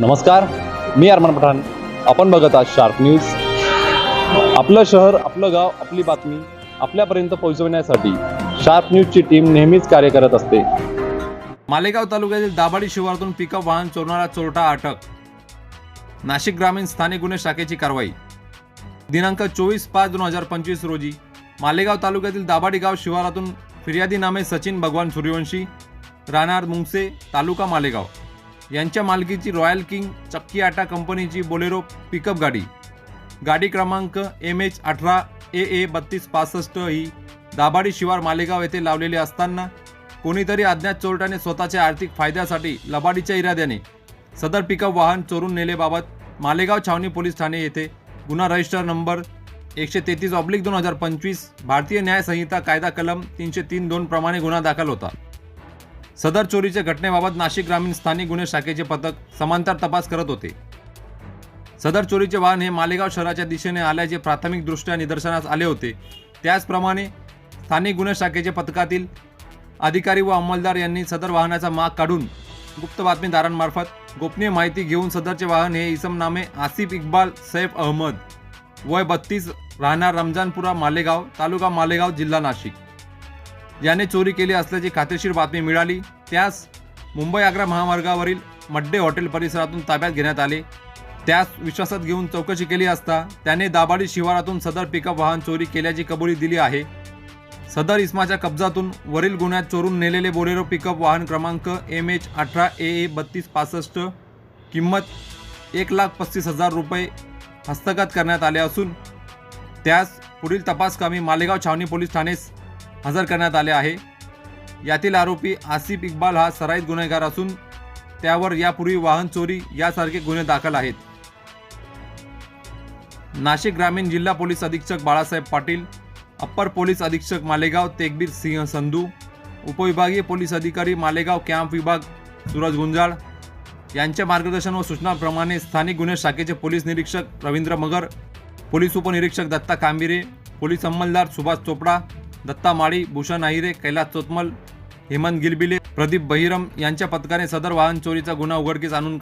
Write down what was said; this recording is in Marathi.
नमस्कार मी अरमान पठाण. आपण बघत आहात शार्प न्यूज आपलं शहर आपलं गाव आपली बातमी आपल्यापर्यंत पोहोचवण्यासाठी शार्प न्यूजची टीम नेहमीच कार्य करत असते. मालेगाव तालुक्यातील दाभाडी शिवारातून पिकअप वाहन चोरणारा चोरटा अटक. नाशिक ग्रामीण स्थानिक गुन्हे शाखेची कारवाई. दिनांक चोवीस पाच दोन हजार पंचवीस रोजी मालेगाव तालुक्यातील दाभाडी गाव शिवारातून फिर्यादी नामे सचिन भगवान सूर्यवंशी राहणार मुंगसे तालुका मालेगाव. यांच्या मालकीची रॉयल किंग चक्की आटा कंपनीची बोलेरो पिकअप गाडी. गाडी क्रमांक एम एच अठरा ए ए बत्तीस पासष्ट ही दाभाडी शिवार मालेगाव येथे लावलेली असताना कोणीतरी अज्ञात चोरट्याने स्वतःच्या आर्थिक फायद्यासाठी लबाडीच्या इराद्याने सदर पिकअप वाहन चोरून नेलेबाबत मालेगाव छावणी पोलीस ठाणे येथे गुन्हा रजिस्टर नंबर एकशे तेहतीस ऑब्लिक दोन हजार पंचवीस भारतीय न्याय संहिता कायदा कलम तीनशे तीन दोन प्रमाणे गुन्हा दाखल होता. सदर चोरीच्या घटनेबाबत नाशिक ग्रामीण स्थानिक गुन्हे शाखेचे पथक समांतर तपास करत होते. सदर चोरीचे वाहन हे मालेगाव शहराच्या दिशेने आल्याचे प्राथमिकदृष्ट्या निदर्शनास आले होते. त्याचप्रमाणे स्थानिक गुन्हे शाखेचे पथकातील अधिकारी व अंमलदार यांनी सदर वाहनाचा माग काढून गुप्त बातमीदारांमार्फत गोपनीय माहिती घेऊन सदरचे वाहन हे इसम नामे आसिफ इक्बाल सैफ अहमद वय बत्तीस राहणार रमजानपुरा मालेगाव तालुका मालेगाव जिल्हा नाशिक. याने चोरी केली असल्याची खात्रीशीर बातमी मिळाली त्यास मुंबई आग्रा महामार्गावरील मड्डे हॉटेल परिसरातून ताब्यात घेण्यात आले. त्यास विश्वासात घेऊन चौकशी केली असता त्याने दाबाडी शिवारातून सदर पिकअप वाहन चोरी केल्याची कबुली दिली आहे. सदर इस्माच्या कब्जातून वरील गुन्ह्यात चोरून नेलेले बोलेरो पिकअप वाहन क्रमांक एम एच अठरा ए ए बत्तीस पासष्ट किंमत एक लाख पस्तीस हजार रुपये हस्तगत करण्यात आले असून त्यास पुढील तपासकामी मालेगाव छावणी पोलीस ठाणेस हजर करण्यात आले आहे. यातील आरोपी आसिफ इक्बाल हा सराईत गुन्हेगार असून त्यावर यापूर्वी वाहन चोरी यासारखे गुन्हे दाखल आहेत. नाशिक ग्रामीण जिल्हा पोलीस अधीक्षक बाळासाहेब पाटील अप्पर पोलीस अधीक्षक मालेगाव तेगबीर सिंह संधू उपविभागीय पोलीस अधिकारी मालेगाव कॅम्प विभाग सूरज गुंजाळ यांच्या मार्गदर्शन व सूचनाप्रमाणे स्थानिक गुन्हे शाखेचे पोलीस निरीक्षक रवींद्र मगर पोलीस उपनिरीक्षक दत्ता कांबिरे पोलीस अंमलदार सुभाष चोपडा दत्ता माळी भूषण आहिरे कैलास चोतमल हेमंत गिलबिले प्रदीप बहिरम यांच्या पथकाने सदर वाहन चोरीचा गुन्हा उघडकीस आणून